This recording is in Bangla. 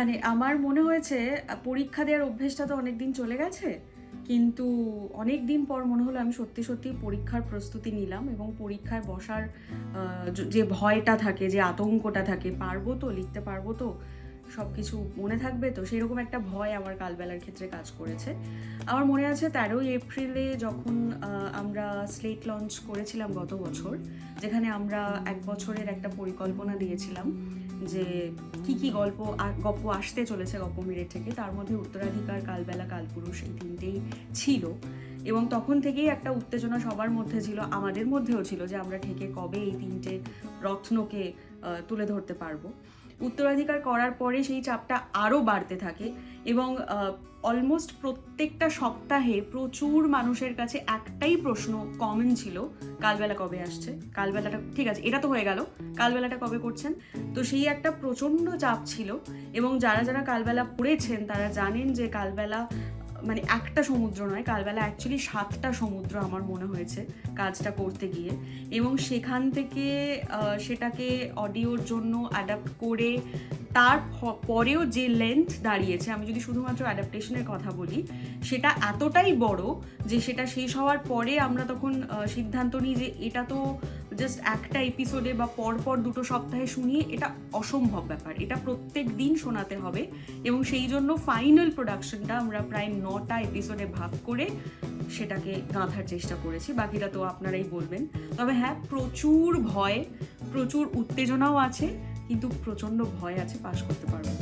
মানে আমার মনে হয়েছে পরীক্ষা দেওয়ার অভ্যেসটা তো অনেক দিন চলে গেছে, কিন্তু অনেক দিন পর মনে হলো আমি সত্যি সত্যি পরীক্ষার প্রস্তুতি নিলাম এবং পরীক্ষায় বসার যে ভয়টা থাকে, যে আতঙ্কটা থাকে, পারব তো, লিখতে পারব তো সব কিছু মনে থাকবে তো, সেরকম একটা ভয় আমার কালবেলার ক্ষেত্রে কাজ করেছে। আমার মনে আছে তেরোই এপ্রিলে যখন স্লেট লঞ্চ করেছিলাম গত বছর, যেখানে আমরা এক বছরের একটা পরিকল্পনা দিয়েছিলাম যে কি কি গল্প গপ্প আসতে চলেছে গপ্পমিরের থেকে। তার মধ্যে উত্তরাধিকার, কালবেলা, কালপুরুষ এই তিনটেই ছিল। এবং তখন থেকেই একটা উত্তেজনা সবার মধ্যে ছিল, আমাদের মধ্যেও ছিল যে আমরা ঠেকে কবে এই তিনটে রত্নকে তুলে ধরতে পারব। উত্তরাধিকার করার পরে সেই চাপটা আরও বাড়তে থাকে এবং অলমোস্ট প্রত্যেকটা সপ্তাহে প্রচুর মানুষের কাছে একটাই প্রশ্ন কমন ছিল, কালবেলা কবে আসছে? কালবেলাটা, ঠিক আছে, এটা তো হয়ে গেল, কালবেলাটা কবে করছেন? তো সেই একটা প্রচণ্ড চাপ ছিল এবং যারা যারা কালবেলা পড়েছেন তারা জানেন যে কালবেলা মানে একটা সমুদ্র নয়, কালবেলা অ্যাকচুয়ালি সাতটা সমুদ্র আমার মনে হয়েছে কাজটা করতে গিয়ে। এবং সেখান থেকে সেটাকে অডিওর জন্য অ্যাডাপ্ট করে তার পরেও যে লেন্থ দাঁড়িয়েছে, আমি যদি শুধুমাত্র অ্যাডাপ্টেশনের কথা বলি, সেটা এতটাই বড় যে সেটা শেষ হওয়ার পরে আমরা তখন সিদ্ধান্ত নিই যে এটা তো জাস্ট একটা এপিসোডে বা পরপর দুটো সপ্তাহে শুনিয়ে এটা অসম্ভব ব্যাপার। এটা প্রত্যেক দিন শোনাতে হবে এবং সেই জন্য ফাইনাল প্রোডাকশনটা আমরা প্রায় নটা এপিসোডে ভাগ করে সেটাকে গাঁথার চেষ্টা করেছি। বাকিটা তো আপনারাই বলবেন। তবে হ্যাঁ প্রচুর ভয়, প্রচুর উত্তেজনাও আছে, কিন্তু প্রচণ্ড ভয় আছে, পাশ করতে পারব না।